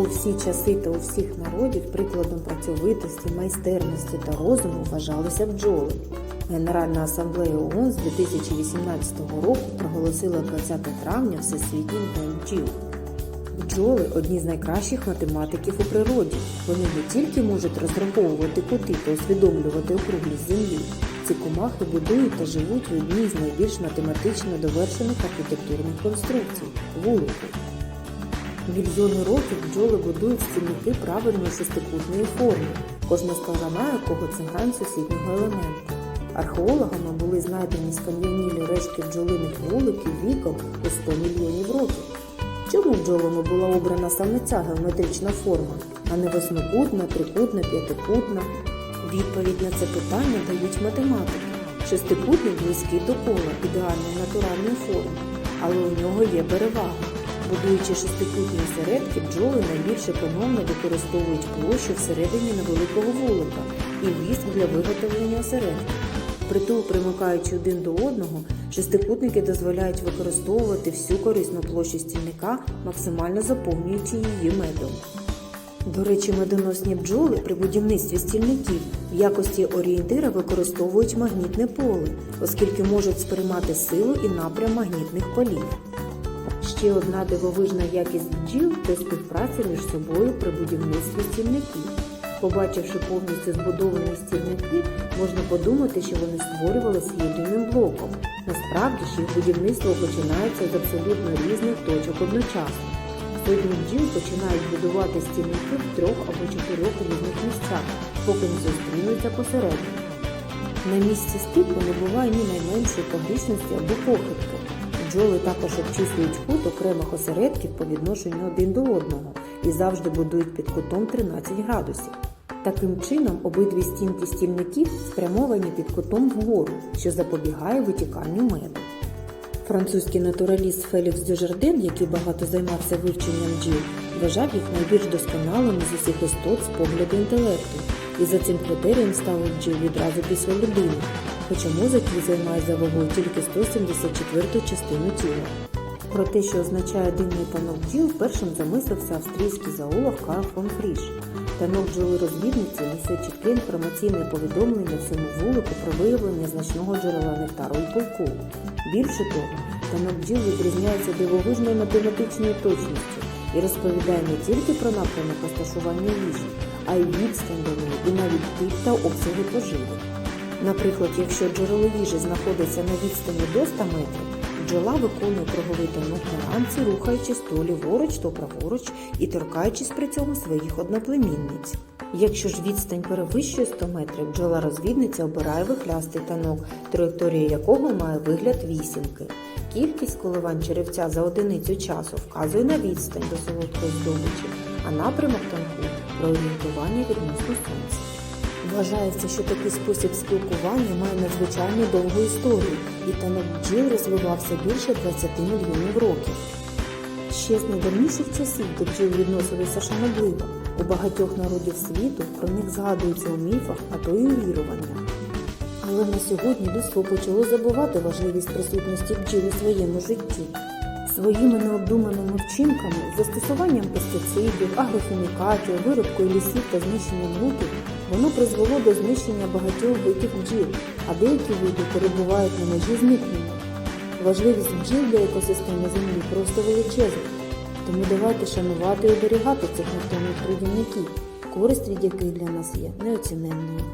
У всі часи та у всіх народів прикладом працьовитості, майстерності та розуму вважалися бджоли. Генеральна асамблея ООН з 2018 року проголосила 20 травня Всесвітнім днем бджіл. Бджоли одні з найкращих математиків у природі. Вони не тільки можуть розраховувати кути та усвідомлювати округлість землі. Ці комахи будують та живуть в одній з найбільш математично довершених архітектурних конструкцій вулику. Мільйони років бджоли будують стільники правильної шестикутної форми, кожна сторона якого це грань сусіднього елемента. Археологами були знайдені скам'янілі рештки бджолиних вуликів віком у 100 мільйонів років. Чому бджолами була обрана саме ця геометрична форма, а не восьмикутна, трикутна, п'ятикутна? Відповідь на це питання дають математики. Шестикутник близький до кола ідеальної натуральної форми, але у нього є перевага. Будуючи шестикутні осередки, бджоли найбільш економно використовують площу всередині невеликого вулика і віск для виготовлення осередків. Притул примикаючи один до одного, шестикутники дозволяють використовувати всю корисну площу стільника, максимально заповнюючи її медом. До речі, медоносні бджоли при будівництві стільників в якості орієнтира використовують магнітне поле, оскільки можуть сприймати силу і напрям магнітних полів. Ще одна дивовижна якість бджіл це співпраця між собою при будівництві стільників. Побачивши повністю збудовані стільники, можна подумати, що вони створювалися єдиним блоком. Насправді ж їх будівництво починається з абсолютно різних точок одночасно. Сотні бджіл починають будувати стільники в трьох або чотирьох різних місцях, поки не зустрінуться посередині. На місці стику не буває ні найменшої погрішності або похибки. Бджоли також обчислюють кут окремих осередків по відношенню один до одного і завжди будують під кутом 13 градусів. Таким чином, обидві стінки стільників спрямовані під кутом вгору, що запобігає витіканню меду. Французький натураліст Фелікс Дюжарден, який багато займався вивченням бджіл, вважав їх найбільш досконалими з усіх істот з погляду інтелекту, і за цим критерієм ставив бджіл відразу після людини, хоча мозок займає за вагою тільки 174 частину тіла. Про те, що означає дивний панок бджіл, першим замислився австрійський зоолог Карл фон Фріш. Танок бджоли розвідниці несе чітке інформаційне повідомлення всьому вулику про виявлення значного джерела нектару і пилку. Більше того, танок бджіл відрізняється дивовижною математичною точністю і розповідає не тільки про напрямок розташування їжі, а й відстань до неї і навіть тип та обсяги поживи. Наприклад, якщо джерело їжі знаходиться на відстані до 100 метрів, бджола виконує круговий танок на рухаючись то ліворуч, то праворуч і торкаючись при цьому своїх одноплемінниць. Якщо ж відстань перевищує 100 метрів, бджола-розвідниця обирає вихлястий танок, траєкторія якого має вигляд вісімки. Кількість коливань черевця за одиницю часу вказує на відстань до солодкої здобичі, а напрямок танку про орієнтування відносно сонця. Вважається, що такий спосіб спілкування має надзвичайно довгу історію, і танок бджіл розвивався більше 20 мільйонів років. Ще з найдавніших часів до бджіл відносилися шанобливо. У багатьох народів світу про них згадується у міфах, а то й у віруваннях. Але на сьогодні людство почало забувати важливість присутності бджіл у своєму житті. Своїми необдуманими вчинками, застосуванням пестицидів, агрохімікатів, виробкою лісів та знищенням луків, воно призвело до знищення багатьох видів бджіл, а деякі види перебувають на межі зникнення. Важливість бджіл для екосистеми Землі просто величезна. Тому давайте шанувати і оберігати цих невтомних трудівників, користь від яких для нас є неоціненною.